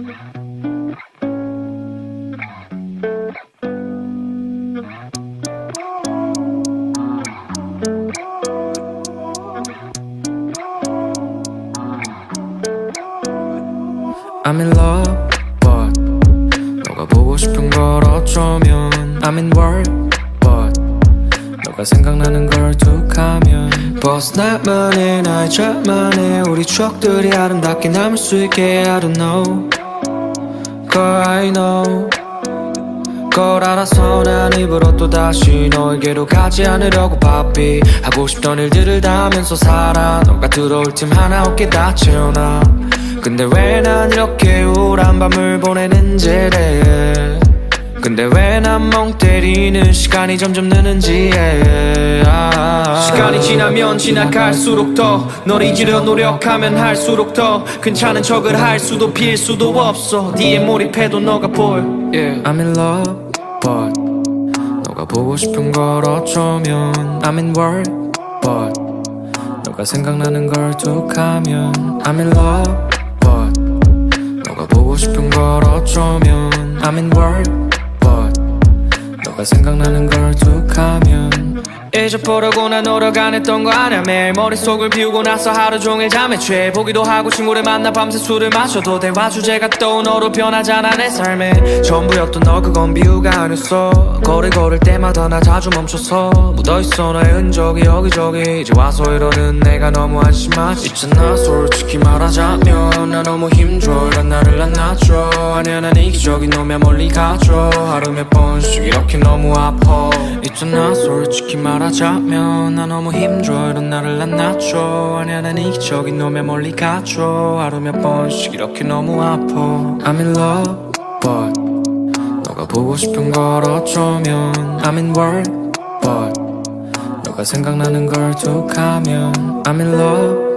I'm in love, but 너가 보고 싶은 걸 어쩌면 I'm in work, but 너가 생각나는 걸 툭하면 버스 납만해 나의 짝만해 우리 추억들이 아름답게 남을 수 있게 I don't know. Girl I know. 걸 알아서 난 입으로 또다시 너에게로 가지 않으려고 바삐. 하고 싶던 일들을 다 하면서 살아. 너가 들어올 틈 하나 없게 다 채워놔 근데 왜 난 이렇게 우울한 밤을 보내는지 래 근데 왜 난 멍 때리는 시간이 점점 느는지 아, 시간이 지나면 지나갈수록 더. 널 잊으려 노력하면 할수록 더. 괜찮은 척을 할 수도 빌 수도 없어. 뒤에 몰입해도 너가 yeah. I'm in love, but 너가 보고 싶은 걸 어쩌면 I'm in work, but 너가 생각나는 걸 툭하면 I'm in love, but 너가 보고 싶은 걸 어쩌면 I'm in work, but 생각나는 걸 툭 하면 잊어보려고 난 노력 안 했던 거 아냐 매일 머릿속을 비우고 나서 하루 종일 잠에 취해. 보기도 하고 친구를 만나 밤새 술을 마셔도 대화 주제가 또 너로 변하잖아 내 삶에. 전부였던 너 그건 비유가 아니었어. 거리 걸을 때마다 나 자주 멈춰서 묻어있어. 너의 흔적이 여기저기 이제 와서 이러는 내가 너무 한심하지. 있잖아 솔직히 말하자면 나 너무 힘줘 이런 나를 난 놔줘. 아니야 난 이기적인 놈이야. 멀리 가줘. 하루 몇 번씩 이렇게 너무 아파. 있잖아 솔직히 말 하자면 나 너무 힘줘 이런 나를 난 놔줘. 아니야 난 이기적인 놈이야 멀리 가줘. 하루 몇 번씩 이렇게 너무 아파. I'm in love but 너가 보고 싶은 걸 어쩌면 I'm in work but 너가 생각나는 걸 툭하면 I'm in love